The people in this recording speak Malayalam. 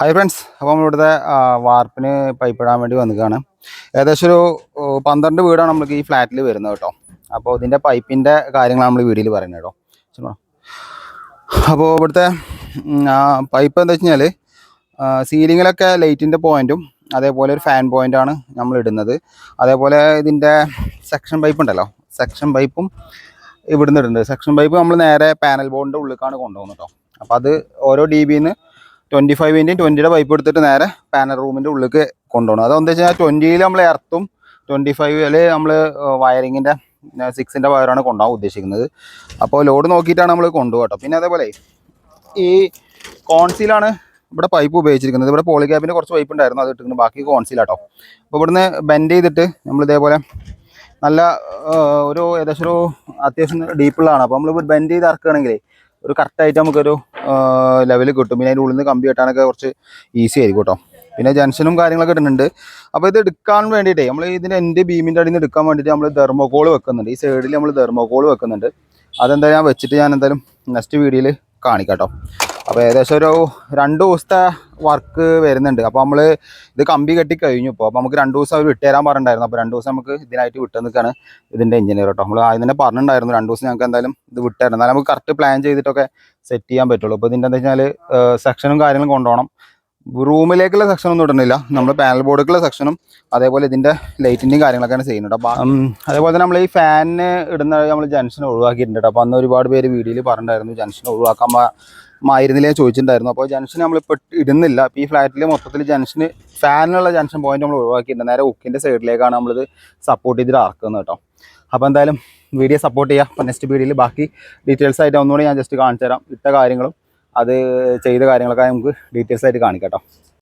ഹായ് ഫ്രണ്ട്സ് അപ്പോൾ നമ്മൾ ഇവിടുത്തെ വാർപ്പിന് പൈപ്പ് ഇടാൻ വേണ്ടി വന്നിക്കാണ് ഏകദേശം ഒരു പന്ത്രണ്ട് വീടാണ് നമ്മൾക്ക് ഈ ഫ്ലാറ്റിൽ വരുന്നത് കേട്ടോ. അപ്പോൾ ഇതിന്റെ പൈപ്പിന്റെ കാര്യങ്ങളാണ് നമ്മൾ വീഡിയോയിൽ പറയുന്നത് കേട്ടോ. അപ്പോൾ ഇവിടുത്തെ പൈപ്പ് എന്താ വെച്ച് കഴിഞ്ഞാൽ സീലിങ്ങിലൊക്കെ ലൈറ്റിന്റെ പോയിന്റും അതേപോലെ ഒരു ഫാൻ പോയിന്റാണ് നമ്മൾ ഇടുന്നത്. അതേപോലെ ഇതിന്റെ സെക്ഷൻ പൈപ്പ് ഉണ്ടല്ലോ. സെക്ഷൻ പൈപ്പും ഇവിടുന്ന് ഇടുന്നുണ്ട്. സെക്ഷൻ പൈപ്പ് നമ്മൾ നേരെ പാനൽ ബോർഡിന്റെ ഉള്ളിലേക്കാണ് കൊണ്ടുപോകുന്നത് കേട്ടോ. അപ്പോൾ അത് ഓരോ ഡി ബിന്ന് ട്വന്റി ഫൈവിന്റെയും ട്വന്റിയുടെ പൈപ്പ് എടുത്തിട്ട് നേരെ പാനൽ റൂമിന്റെ ഉള്ളിലേക്ക് കൊണ്ടുപോകണം. അതെന്താ വെച്ച് കഴിഞ്ഞാൽ ട്വന്റിയിൽ നമ്മൾ എർത്തും ട്വന്റി ഫൈവിൽ നമ്മൾ വയറിങ്ങിന്റെ സിക്സിന്റെ വയറാണ് കൊണ്ടുപോകാൻ ഉദ്ദേശിക്കുന്നത്. അപ്പോൾ ലോഡ് നോക്കിയിട്ടാണ് നമ്മൾ കൊണ്ടുപോകട്ടോ പിന്നെ അതേപോലെ ഈ കോൺസീലാണ് ഇവിടെ പൈപ്പ് ഉപയോഗിച്ചിരിക്കുന്നത്. ഇവിടെ പോളിക്യാബിന്റെ കുറച്ച് പൈപ്പ് ഉണ്ടായിരുന്നു അത് ഇട്ടിരിക്കുന്നത് ബാക്കി കോൺസിലാട്ടോ അപ്പോൾ ഇവിടുന്ന് ബെൻഡ് ചെയ്തിട്ട് നമ്മൾ ഇതേപോലെ നല്ല ഒരു ഏകദേശം ഒരു അത്യാവശ്യം ഡീപ്പുള്ളതാണ് അപ്പോൾ നമ്മൾ ബെൻഡ് ചെയ്ത് ഇറക്കുകയാണെങ്കിൽ ഒരു കറക്റ്റായിട്ട് നമുക്കൊരു ലെവൽ കിട്ടും. പിന്നെ അതിന്റെ ഉള്ളിൽ നിന്ന് കമ്പി കെട്ടാനൊക്കെ കുറച്ച് ഈസി ആയിരിക്കും കേട്ടോ പിന്നെ ജംഗ്ഷനും കാര്യങ്ങളൊക്കെ ഇടുന്നുണ്ട്. അപ്പോൾ ഇത് എടുക്കാൻ വേണ്ടിയിട്ടേ നമ്മൾ ഇതിന്റെ എന്റെ ബീമിന്റെ അടിയിൽ നിന്ന് എടുക്കാൻ വേണ്ടിയിട്ട് നമ്മൾ തെർമോകോൾ വെക്കുന്നുണ്ട്. ഈ സൈഡിൽ നമ്മൾ തെർമോകോൾ വെക്കുന്നുണ്ട്. അതെന്താ ഞാൻ വെച്ചിട്ട് ഞാൻ എന്തായാലും നെക്സ്റ്റ് വീഡിയോയിൽ കാണിക്കാം കേട്ടോ അപ്പോൾ ഏകദേശം ഒരു രണ്ട് ദിവസത്തെ വർക്ക് വരുന്നുണ്ട്. അപ്പോൾ നമ്മൾ ഇത് കമ്പി കെട്ടി കഴിഞ്ഞു ഇപ്പോൾ അപ്പോൾ നമുക്ക് രണ്ട് ദിവസം അവർ വിട്ടുതരാൻ പറഞ്ഞിട്ടുണ്ടായിരുന്നു. അപ്പോൾ രണ്ട് ദിവസം നമുക്ക് ഇതിനായിട്ട് വിട്ടു നിൽക്കുകയാണ് ഇതിന്റെ എഞ്ചിനീയർ കേട്ടോ നമ്മൾ ആദ്യം തന്നെ പറഞ്ഞിട്ടുണ്ടായിരുന്നു രണ്ട് ദിവസം ഞങ്ങൾക്ക് എന്തായാലും ഇത് വിട്ടുതരണം. എന്നാലും നമുക്ക് കറക്റ്റ് പ്ലാൻ ചെയ്തിട്ടൊക്കെ സെറ്റ് ചെയ്യാൻ പറ്റുള്ളൂ. അപ്പോൾ ഇതിന്റെ എന്താ വെച്ചാൽ സെക്ഷനും കാര്യങ്ങളും കൊണ്ടുപോകണം. റൂമിലേക്കുള്ള സെക്ഷൻ ഒന്നും ഇടുന്നില്ല. നമ്മൾ പാനൽ ബോർഡിലേക്കുള്ള സെക്ഷനും അതേപോലെ ഇതിന്റെ ലൈറ്റിന്റെയും കാര്യങ്ങളൊക്കെയാണ് ചെയ്യുന്നത് അപ്പോൾ അതേപോലെ തന്നെ നമ്മൾ ഈ ഫാനിന് ഇടുന്ന നമ്മൾ ജംഗ്ഷൻ ഒഴിവാക്കിയിട്ടുണ്ട് അപ്പോൾ അന്ന് ഒരുപാട് പേര് വീഡിയോയിൽ പറഞ്ഞിട്ടുണ്ടായിരുന്നു ജംഗ്ഷൻ ഒഴിവാക്കാൻ ആയിരുന്നില്ലേ മായിരുന്നില്ലേ ചോദിച്ചിട്ടുണ്ടായിരുന്നു. അപ്പോൾ ജംഗ്ഷൻ നമ്മളിപ്പോൾ ഇടുന്നില്ല. അപ്പോൾ ഈ ഫ്ലാറ്റിൽ മൊത്തത്തിൽ ജംഗ്ഷന് ഫാനിനുള്ള ജംഗ്ഷൻ പോയിന്റ് നമ്മൾ ഒഴിവാക്കിയിട്ടുണ്ട്. നേരെ ഉക്കിന്റെ സൈഡിലേക്കാണ് നമ്മളിത് സപ്പോർട്ട് ചെയ്തിട്ട് ഇറക്കുന്നത് കേട്ടോ അപ്പോൾ എന്തായാലും വീഡിയോ സപ്പോർട്ട് ചെയ്യുക അപ്പോൾ നെക്സ്റ്റ് വീഡിയോയിൽ ബാക്കി ഡീറ്റെയിൽസ് ആയിട്ട് ഒന്നുകൂടി ഞാൻ ജസ്റ്റ് കാണിച്ചു തരാം ഇട്ട കാര്യങ്ങളും അത് ചെയ്ത കാര്യങ്ങളൊക്കെ നമുക്ക് ഡീറ്റെയിൽസ് ആയിട്ട് കാണിക്കാം കേട്ടോ.